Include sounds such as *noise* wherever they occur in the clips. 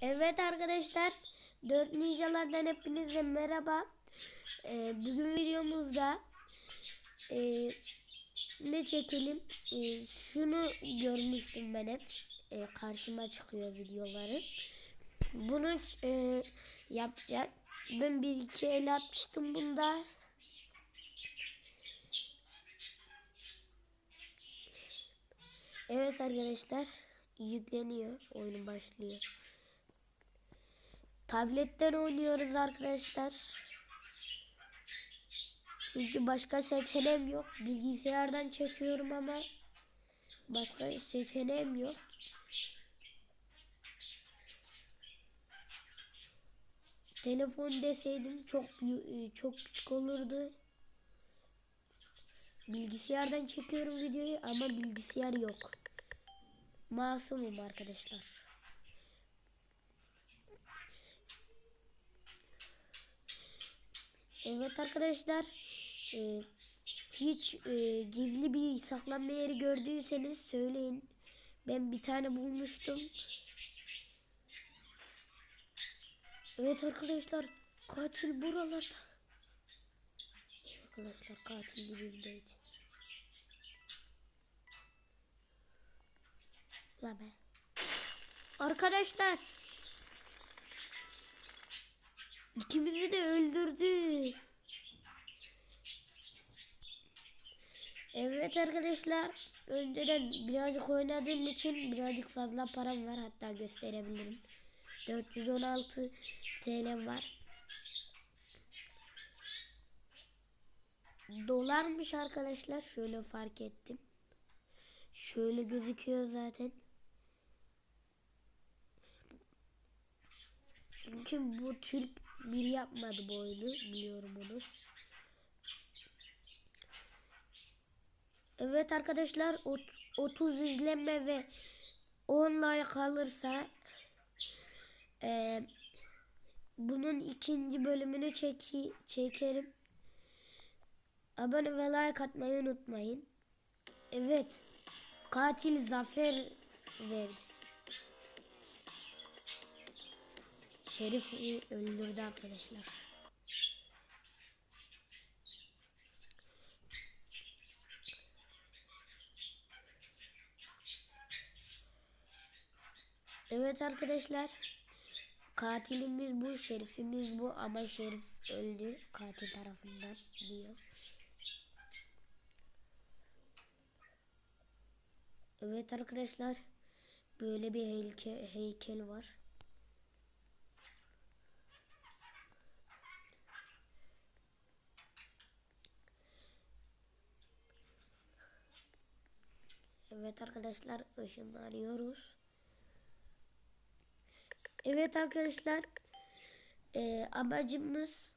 Evet arkadaşlar, Dört Ninjalardan hepinize merhaba. Ee, bugün videomuzda e, ne çekelim? E, şunu görmüştüm ben hep. E, karşıma çıkıyor videoları. Bunu e, yapacak. Ben bir iki el atmıştım bunda. Evet arkadaşlar yükleniyor. Oyun başlıyor. Tabletten oynuyoruz arkadaşlar. Çünkü başka seçeneğim yok. Bilgisayardan çekiyorum ama başka seçeneğim yok. Telefon deseydim çok büyü- çok küçük olurdu. Bilgisayardan çekiyorum videoyu ama bilgisayar yok. Masumum arkadaşlar. Evet arkadaşlar. e, hiç e, gizli bir saklanma yeri gördüyseniz söyleyin. Ben bir tane bulmuştum. Evet arkadaşlar. Katil buralarda. Arkadaşlar katil dibimdeydi. La be. Arkadaşlar. İkimizi de öldürdü. Evet arkadaşlar. Önceden birazcık oynadığım için birazcık fazla param var. Hatta gösterebilirim. 416 TL var. Dolarmış arkadaşlar. Şöyle fark ettim. Şöyle gözüküyor zaten. Çünkü bu Türk biri yapmadı bu oyunu. Biliyorum onu. Evet arkadaşlar ot- 30 izlenme ve 10 like alırsa e, bunun ikinci bölümünü çeki, çekerim. Abone ve like atmayı unutmayın. Evet. Katil zafer verdi. Şerif'i öldürdü arkadaşlar. Evet arkadaşlar. Katilimiz bu, şerifimiz bu ama şerif öldü katil tarafından diyor. Evet arkadaşlar. Böyle bir heykel, heykel var. Evet arkadaşlar ışınlanıyoruz. Evet arkadaşlar e, amacımız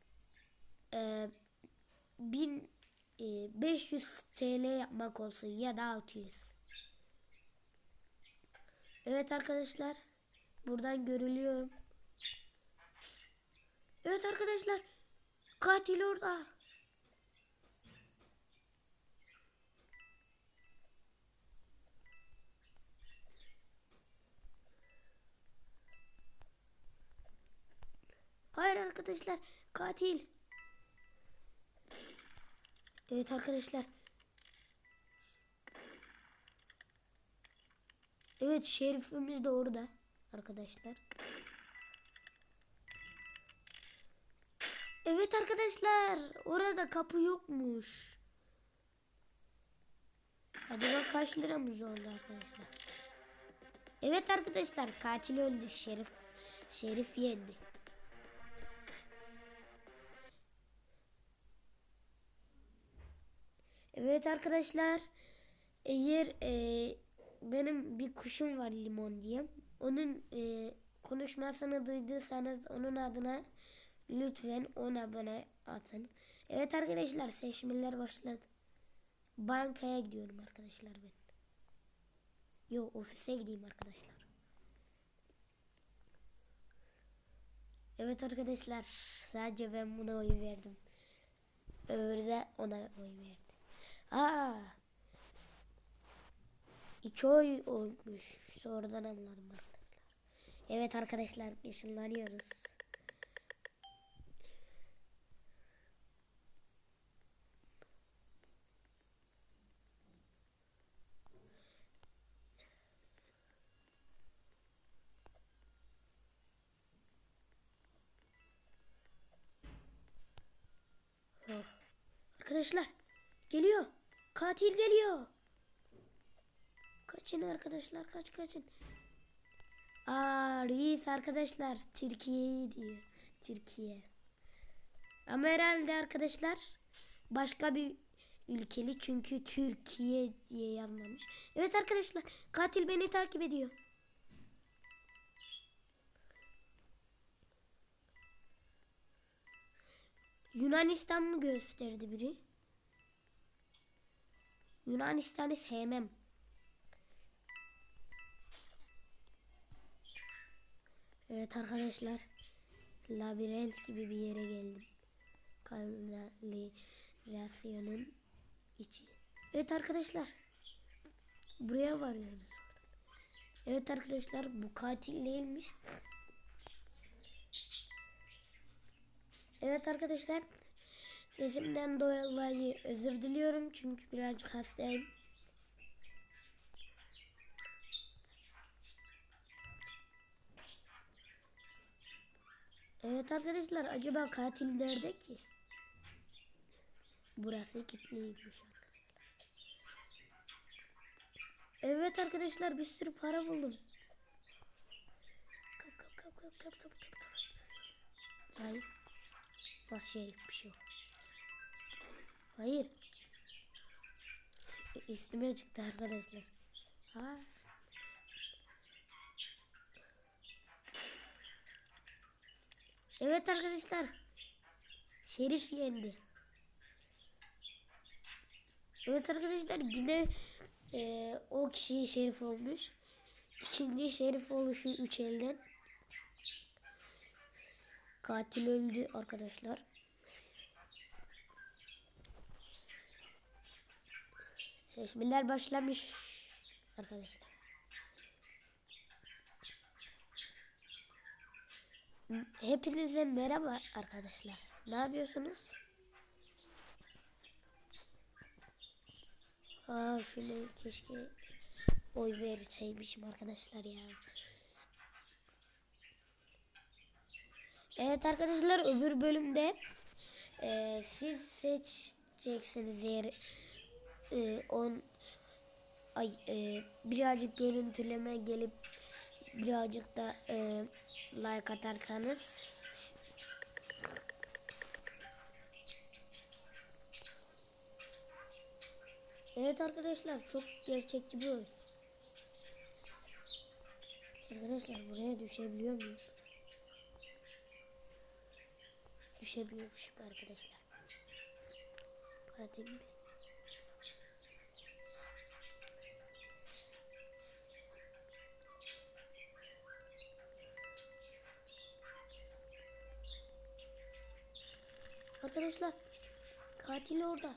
e, 1500 TL yapmak olsun ya da 600. Evet arkadaşlar buradan görülüyorum. Evet arkadaşlar katil orada. Hayır arkadaşlar katil. Evet arkadaşlar. Evet şerifimiz de orada arkadaşlar. Evet arkadaşlar orada kapı yokmuş. Acaba kaç liramız oldu arkadaşlar? Evet arkadaşlar katil öldü. Şerif Şerif yendi. Evet arkadaşlar eğer e, benim bir kuşum var limon diye onun e, konuşmasını duyduysanız onun adına lütfen 10 abone atın. Evet arkadaşlar seçmeler başladı. Bankaya gidiyorum arkadaşlar ben. Yo ofise gideyim arkadaşlar. Evet arkadaşlar sadece ben buna oy verdim. Öbürü de ona oy verdi. Aa. İki oy olmuş. Sonradan anladım arkadaşlar. Evet arkadaşlar ışınlanıyoruz. Arkadaşlar geliyor. Katil geliyor. Kaçın arkadaşlar kaç kaçın. Aa reis arkadaşlar Türkiye'yi diyor. Türkiye. Ama herhalde arkadaşlar başka bir ülkeli çünkü Türkiye diye yazmamış. Evet arkadaşlar katil beni takip ediyor. Yunanistan mı gösterdi biri? Yunanistan'ı sevmem. Evet arkadaşlar. Labirent gibi bir yere geldim. Kanalizasyonun içi. Evet arkadaşlar. Buraya varıyoruz. Evet arkadaşlar bu katil değilmiş. Evet arkadaşlar. Sesimden dolayı özür diliyorum çünkü birazcık hastayım. Evet arkadaşlar acaba katil nerede ki? Burası kilitliymiş. Evet arkadaşlar bir sürü para buldum. Kap kap kap kap kap kap kap. Hayır. Vahşilik bir şey. Hayır. Üstüme çıktı arkadaşlar. Ha. Evet arkadaşlar. Şerif yendi. Evet arkadaşlar yine e, o kişi şerif olmuş. İkinci şerif oluşu üç elden. Katil öldü arkadaşlar. Seçmeler başlamış arkadaşlar. Hepinize merhaba arkadaşlar. Ne yapıyorsunuz? Aa şunu keşke oy verseymişim arkadaşlar ya. Evet arkadaşlar öbür bölümde e, siz seçeceksiniz eğer e, on ay e, birazcık görüntüleme gelip birazcık da e, like atarsanız Evet arkadaşlar çok gerçekçi bir oyun. Arkadaşlar buraya düşebiliyor muyum? Düşebiliyormuşum arkadaşlar. Katilimiz. Arkadaşlar katil orada.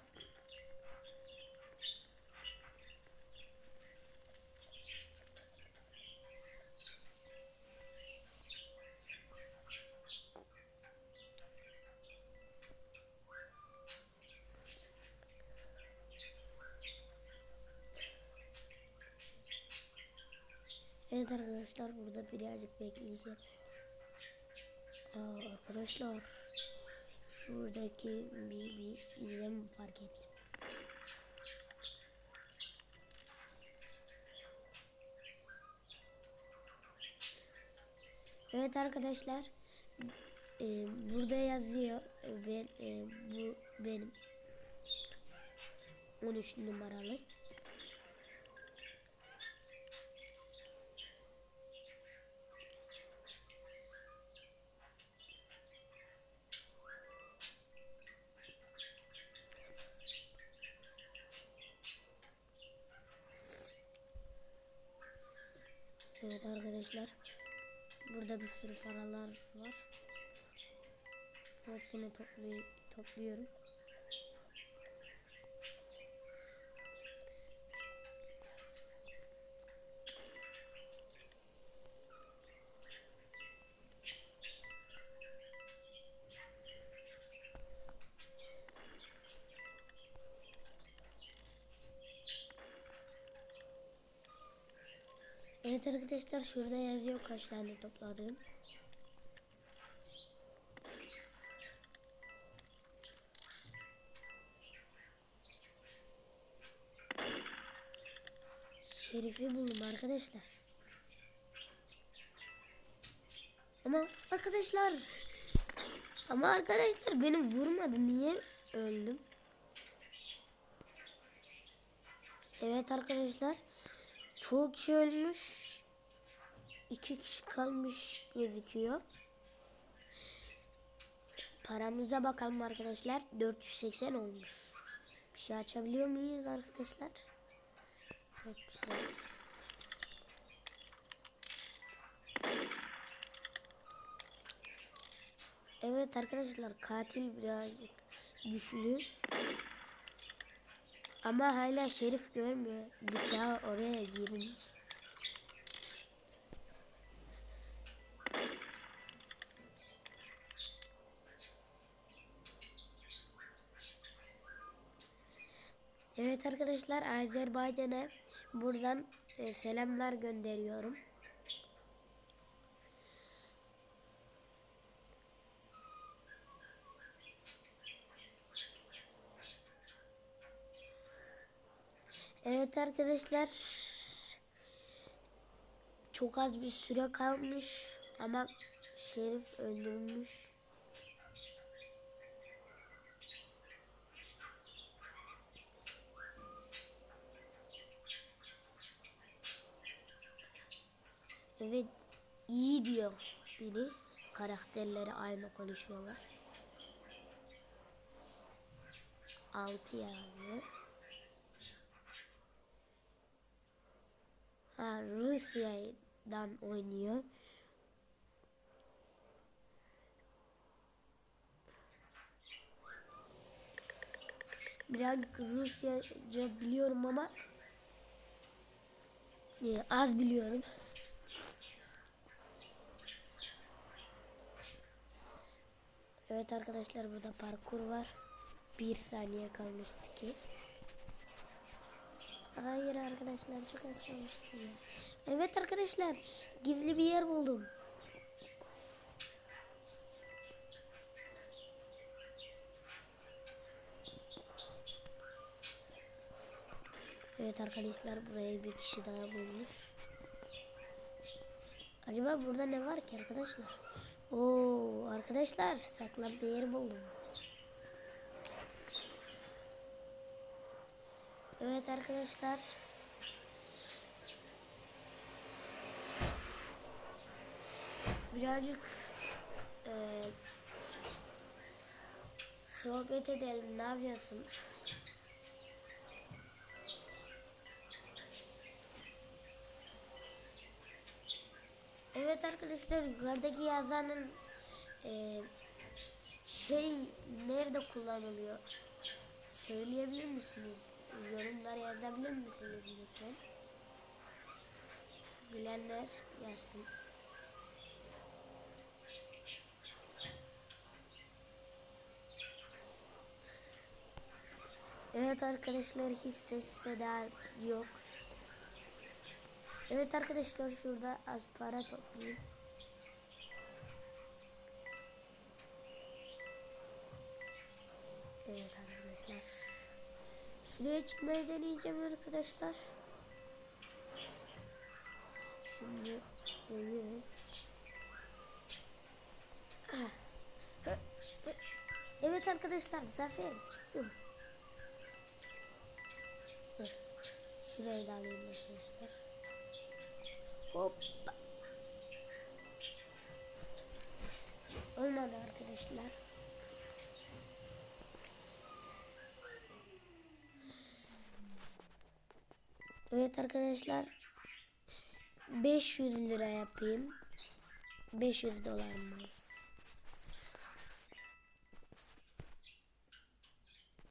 Evet arkadaşlar burada birazcık bekleyeceğim. Aa, arkadaşlar şuradaki bir, bir izlem fark ettim. Evet arkadaşlar e, burada yazıyor ben, e, bu benim 13 numaralı. Evet arkadaşlar. Burada bir sürü paralar var. Hepsini topluy topluyorum. Evet arkadaşlar şurada yazıyor kaç tane topladığım. Şerifi buldum arkadaşlar. Ama arkadaşlar ama arkadaşlar beni vurmadı. Niye öldüm? Evet arkadaşlar. Çok kişi ölmüş. İki kişi kalmış gözüküyor. Paramıza bakalım arkadaşlar. 480 olmuş. Bir şey açabiliyor muyuz arkadaşlar? Çok güzel. Evet arkadaşlar katil birazcık güçlü. Ama hala şerif görmüyor. Bıçağı oraya girmiş. Evet arkadaşlar Azerbaycan'a buradan e, selamlar gönderiyorum. Evet arkadaşlar çok az bir süre kalmış ama Şerif öldürmüş. Evet iyi diyor biri. Karakterleri aynı konuşuyorlar. Altı yani. Ha, Rusya'dan oynuyor. Birazcık Rusyaca biliyorum ama e, az biliyorum. Evet arkadaşlar burada parkur var. Bir saniye kalmıştı ki. Hayır arkadaşlar çok az kalmıştı ya. Evet arkadaşlar gizli bir yer buldum. Evet arkadaşlar buraya bir kişi daha bulmuş. Acaba burada ne var ki arkadaşlar? Oo arkadaşlar saklan bir yer buldum. Evet arkadaşlar. Birazcık e, sohbet edelim. Ne yapıyorsunuz? Evet arkadaşlar yukarıdaki yazanın e, şey nerede kullanılıyor? Söyleyebilir misiniz? Yorumlara yazabilir misiniz lütfen? Bilenler yazsın. Evet arkadaşlar hiç ses seda yok. Evet arkadaşlar şurada az para toplayayım. Evet arkadaşlar. Şuraya çıkmayı deneyeceğim arkadaşlar. Şimdi deniyorum. Evet arkadaşlar zafer çıktım. Şurayı da alayım arkadaşlar. Hoppa. Olmadı arkadaşlar. Evet arkadaşlar. 500 lira yapayım. 500 dolar mı?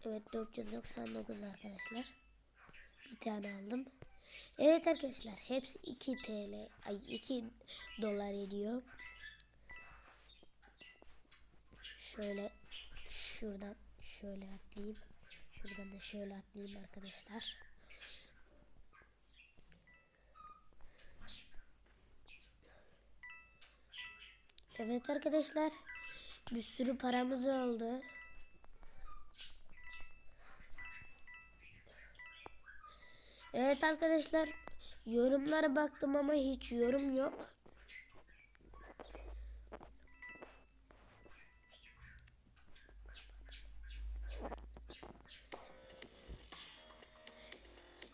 Evet 499 arkadaşlar. Bir tane aldım. Evet arkadaşlar hepsi 2 TL ay 2 dolar ediyor. Şöyle şuradan şöyle atlayayım. Şuradan da şöyle atlayayım arkadaşlar. Evet arkadaşlar bir sürü paramız oldu. Evet arkadaşlar. Yorumlara baktım ama hiç yorum yok.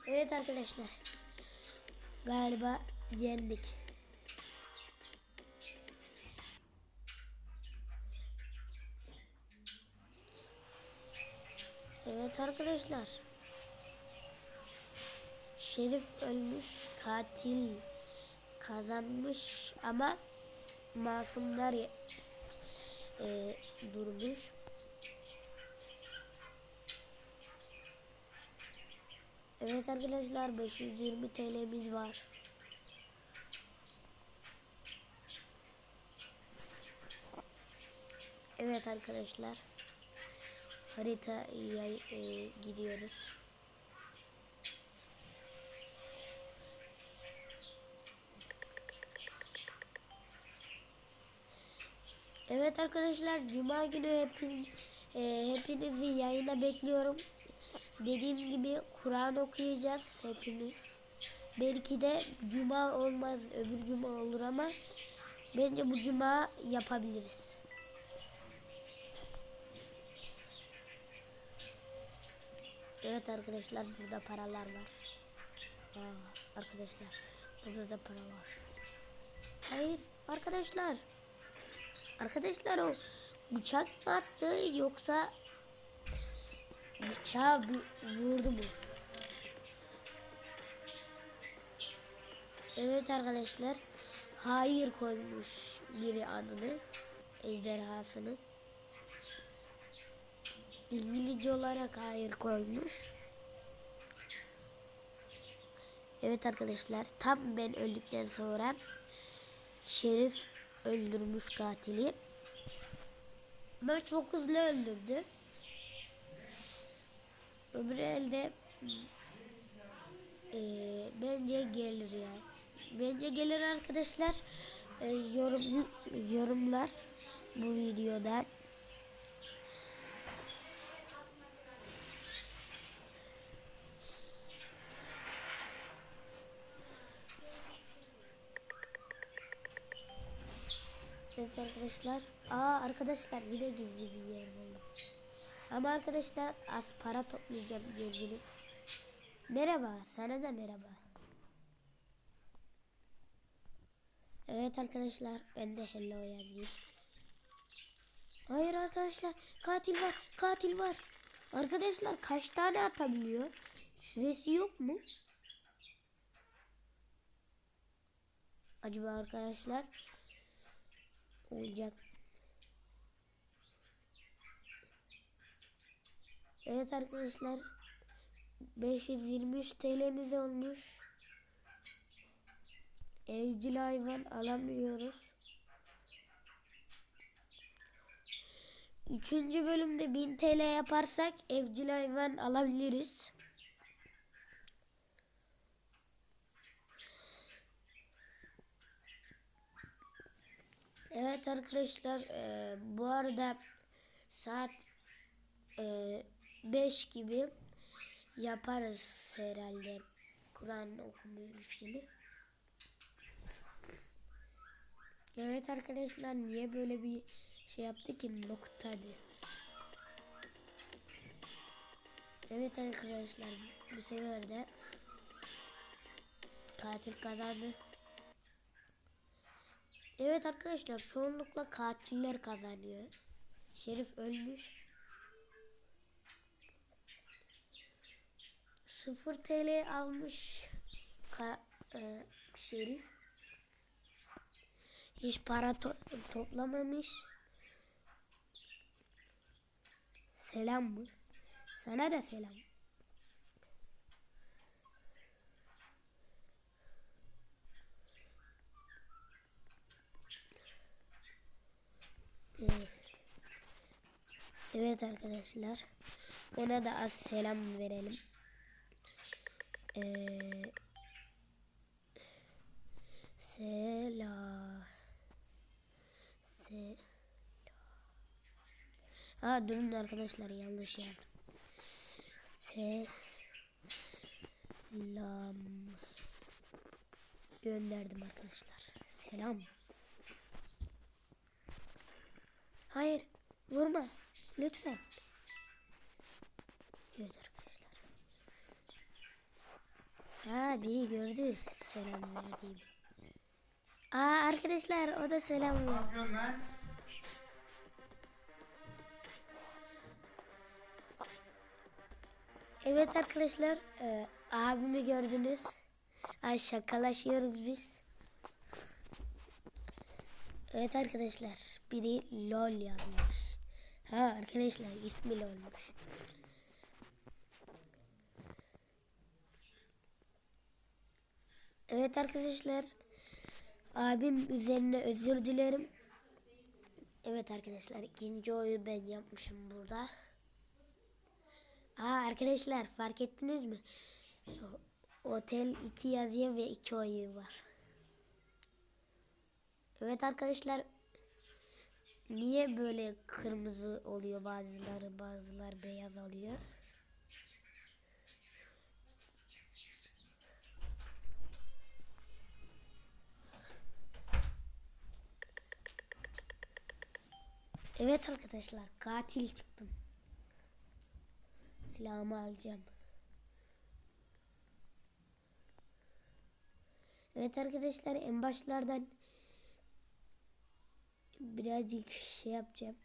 Evet arkadaşlar. Galiba yendik. Evet arkadaşlar. Şerif ölmüş, katil kazanmış ama masumlar e, durmuş. Evet arkadaşlar 520 TL'miz var. Evet arkadaşlar. Harita e, gidiyoruz. Evet arkadaşlar Cuma günü hepin, e, hepinizi yayına bekliyorum. Dediğim gibi Kur'an okuyacağız hepimiz. Belki de Cuma olmaz öbür Cuma olur ama bence bu Cuma yapabiliriz. Evet arkadaşlar burada paralar var. Aa, arkadaşlar burada da para var. Hayır arkadaşlar. Arkadaşlar o bıçak mı attı yoksa bıçağı bir vurdu mu? Evet arkadaşlar. Hayır koymuş biri adını. Ejderhasını. İngilizce olarak hayır koymuş. Evet arkadaşlar tam ben öldükten sonra Şerif öldürmüş katili. Ama çok hızlı öldürdü. Öbür elde e, bence gelir ya. Bence gelir arkadaşlar. E, yorum yorumlar bu videoda. Evet arkadaşlar. Aa arkadaşlar yine gizli bir yer buldum. Ama arkadaşlar az para toplayacağım gezginip. Merhaba sana da merhaba. Evet arkadaşlar ben de hello yazayım. Hayır arkadaşlar katil var katil var. Arkadaşlar kaç tane atabiliyor? Süresi yok mu? Acaba arkadaşlar olacak. Evet arkadaşlar 523 TL'miz olmuş. Evcil hayvan alamıyoruz. Üçüncü bölümde 1000 TL yaparsak evcil hayvan alabiliriz. Evet arkadaşlar e, bu arada saat 5 gibi yaparız herhalde Kur'an okuma işini. Evet arkadaşlar niye böyle bir şey yaptı ki nokta diye. Evet arkadaşlar bu sefer de katil kazandı. Evet arkadaşlar çoğunlukla katiller kazanıyor. Şerif ölmüş. 0 TL almış ka e, Şerif. Hiç para to toplamamış. Selam mı? Sana da selam. Evet. Arkadaşlar. Ona da az selam verelim. Ee, selam. Se Ha durun arkadaşlar yanlış yazdım. Selam gönderdim arkadaşlar. Selam. Hayır vurma lütfen. Evet arkadaşlar. Ha biri gördü selam verdiğimi. Aa arkadaşlar o da selam Ne verdi. yapıyorsun lan? Evet arkadaşlar e, abimi gördünüz. Ay şakalaşıyoruz biz. Evet arkadaşlar biri lol yazmış. Ha arkadaşlar ismi lolmuş. Evet arkadaşlar abim üzerine özür dilerim. Evet arkadaşlar ikinci oyu ben yapmışım burada. Aa arkadaşlar fark ettiniz mi? Otel 2 yazıyor ve 2 oyu var. Evet arkadaşlar niye böyle kırmızı oluyor bazıları bazılar beyaz oluyor? Evet arkadaşlar katil çıktım. Silahımı alacağım. Evet arkadaşlar en başlardan birazcık şey yapacağım.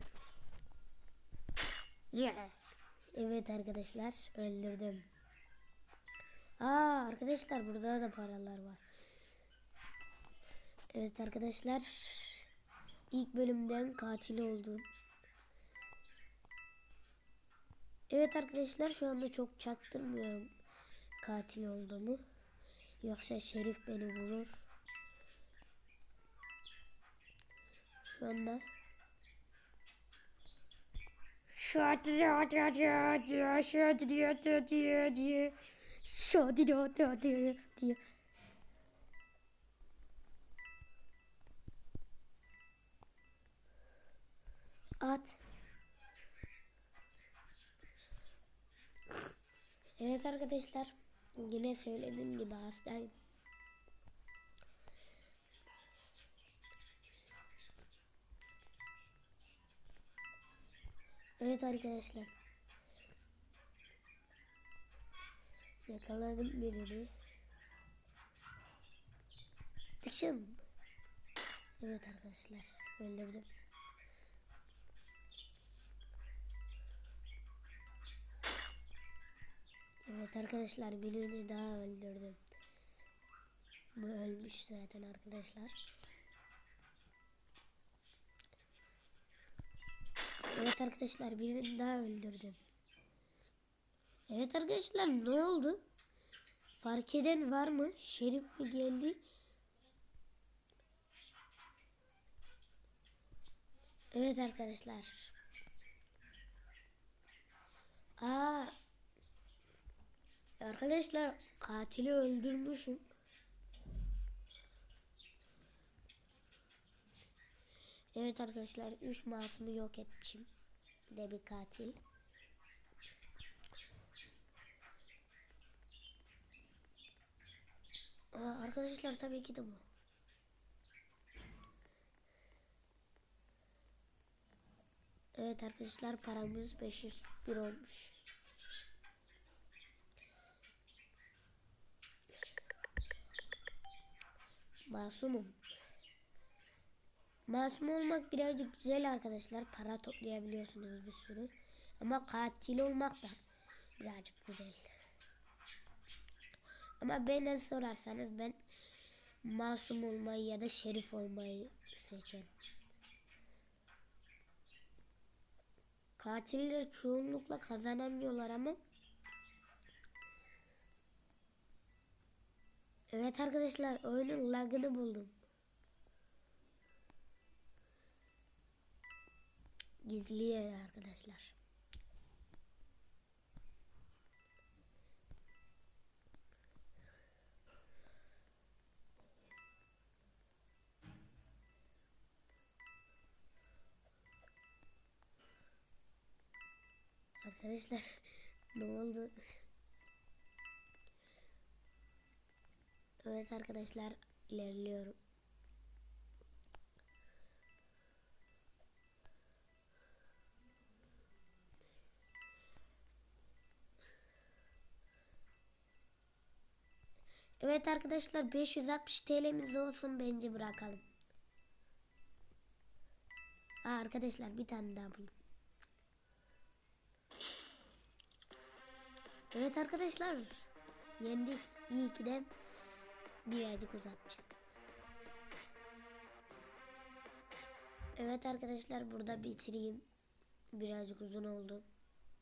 Evet arkadaşlar öldürdüm. Aa arkadaşlar burada da paralar var. Evet arkadaşlar ilk bölümden katil oldum. Evet arkadaşlar şu anda çok çaktırmıyorum katil olduğumu. Yoksa Şerif beni vurur. Şu anda Şadi şadi hadi şadi hadi hadi hadi At. Evet arkadaşlar yine söylediğim gibi hastayım. Evet arkadaşlar. Yakaladım birini. Tıkşın. Evet arkadaşlar öldürdüm. Evet arkadaşlar birini daha öldürdüm. Bu ölmüş zaten arkadaşlar. Evet arkadaşlar birini daha öldürdüm. Evet arkadaşlar ne oldu? Fark eden var mı? Şerif mi geldi? Evet arkadaşlar. Aa Arkadaşlar katili öldürmüşüm. Evet arkadaşlar 3 masumu yok etmişim. De bir katil. Aa, arkadaşlar tabii ki de bu. Evet arkadaşlar paramız 501 olmuş. Masumum. Masum olmak birazcık güzel arkadaşlar. Para toplayabiliyorsunuz bir sürü. Ama katil olmak da birazcık güzel. Ama benden sorarsanız ben masum olmayı ya da şerif olmayı seçerim. Katiller çoğunlukla kazanamıyorlar ama Evet arkadaşlar oyunun lagını buldum. gizli yer arkadaşlar. Arkadaşlar *laughs* ne oldu? Evet arkadaşlar ilerliyorum. Evet arkadaşlar 560 TL'miz olsun bence bırakalım. Aa, arkadaşlar bir tane daha buldum. Evet arkadaşlar yendik. İyi ki de birazcık uzatmışım. Evet arkadaşlar burada bitireyim. Birazcık uzun oldu.